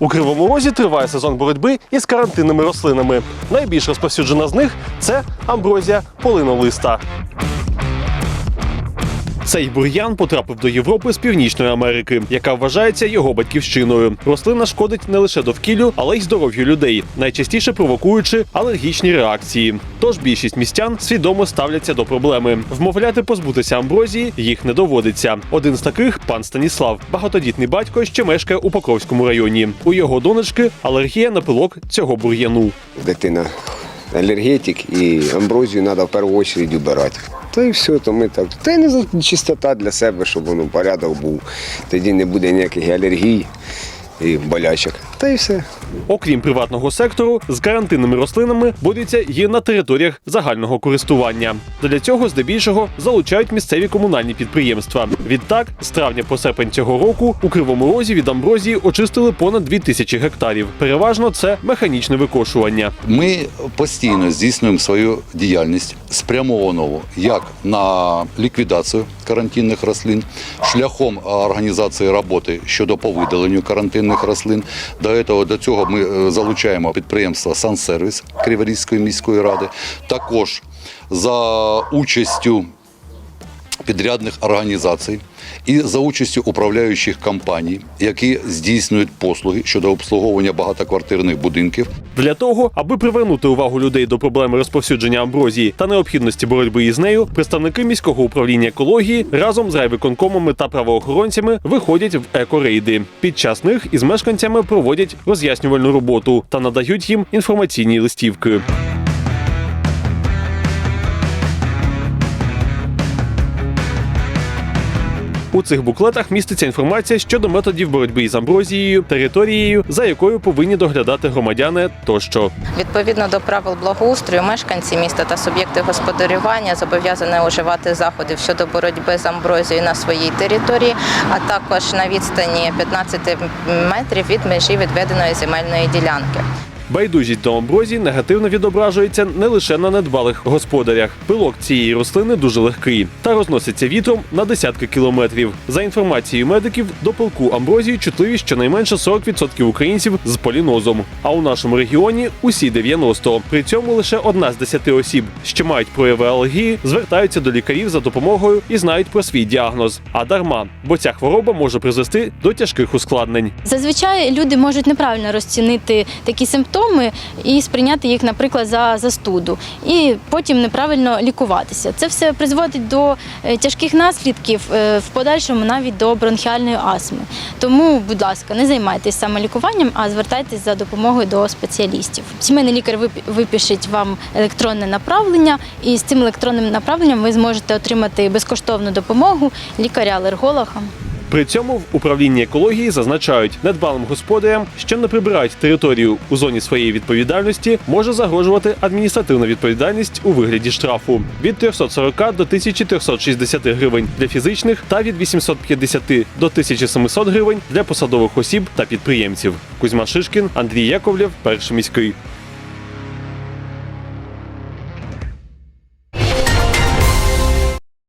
У Кривому Розі триває сезон боротьби із карантинними рослинами. Найбільш розповсюджена з них це амброзія полинолиста. Цей бур'ян потрапив до Європи з Північної Америки, яка вважається його батьківщиною. Рослина шкодить не лише довкіллю, але й здоров'ю людей, найчастіше провокуючи алергічні реакції. Тож більшість містян свідомо ставляться до проблеми. Вмовляти позбутися амброзії їх не доводиться. Один з таких пан Станіслав, багатодітний батько, що мешкає у Покровському районі. У його донечки алергія на пилок цього бур'яну. дитина алергетик і амброзію треба в першу чергу убирати. Та і все, то ми так. Та й не чистота для себе, щоб воно порядок був. Тоді не буде ніяких алергій і болячок. Та й все. Окрім приватного сектору, з карантинними рослинами борються і на територіях загального користування. Для цього здебільшого залучають місцеві комунальні підприємства. Відтак, з травня по серпень цього року у Кривому Розі від амброзії очистили понад 2 тисячі гектарів. Переважно це механічне викошування. Ми постійно здійснюємо свою діяльність спрямовану як на ліквідацію карантинних рослин, шляхом організації роботи щодо повидаленню карантинних рослин. До цього, до цього ми е, залучаємо підприємство Сансервіс Криворізької міської ради. Також за участю підрядних організацій і за участю управляючих компаній, які здійснюють послуги щодо обслуговування багатоквартирних будинків. Для того, аби привернути увагу людей до проблеми розповсюдження амброзії та необхідності боротьби із нею, представники міського управління екології разом з райвиконкомами та правоохоронцями виходять в екорейди. Під час них із мешканцями проводять роз'яснювальну роботу та надають їм інформаційні листівки. У цих буклетах міститься інформація щодо методів боротьби із амброзією, територією, за якою повинні доглядати громадяни тощо. Відповідно до правил благоустрою, мешканці міста та суб'єкти господарювання зобов'язані уживати заходів щодо боротьби з амброзією на своїй території, а також на відстані 15 метрів від межі відведеної земельної ділянки. Байдужість до амброзії негативно відображується не лише на недбалих господарях. Пилок цієї рослини дуже легкий та розноситься вітром на десятки кілометрів. За інформацією медиків, до пилку амброзії чутливі щонайменше 40% українців з полінозом. А у нашому регіоні усі 90. При цьому лише одна з десяти осіб, що мають прояви алергії, звертаються до лікарів за допомогою і знають про свій діагноз. А дарма, бо ця хвороба може призвести до тяжких ускладнень. Зазвичай люди можуть неправильно розцінити такі симптоми і сприйняти їх, наприклад, за застуду, і потім неправильно лікуватися. Це все призводить до е, тяжких наслідків е, в подальшому навіть до бронхіальної астми. Тому, будь ласка, не займайтесь самолікуванням, а звертайтесь за допомогою до спеціалістів. Сімейний лікар вип- вам електронне направлення, і з цим електронним направленням ви зможете отримати безкоштовну допомогу лікаря-алерголога. При цьому в управлінні екології зазначають, недбалим господарям, що не прибирають територію у зоні своєї відповідальності, може загрожувати адміністративна відповідальність у вигляді штрафу від 340 до 1360 гривень для фізичних та від 850 до 1700 гривень для посадових осіб та підприємців. Кузьма Шишкін, Андрій Яковлєв, перший міський.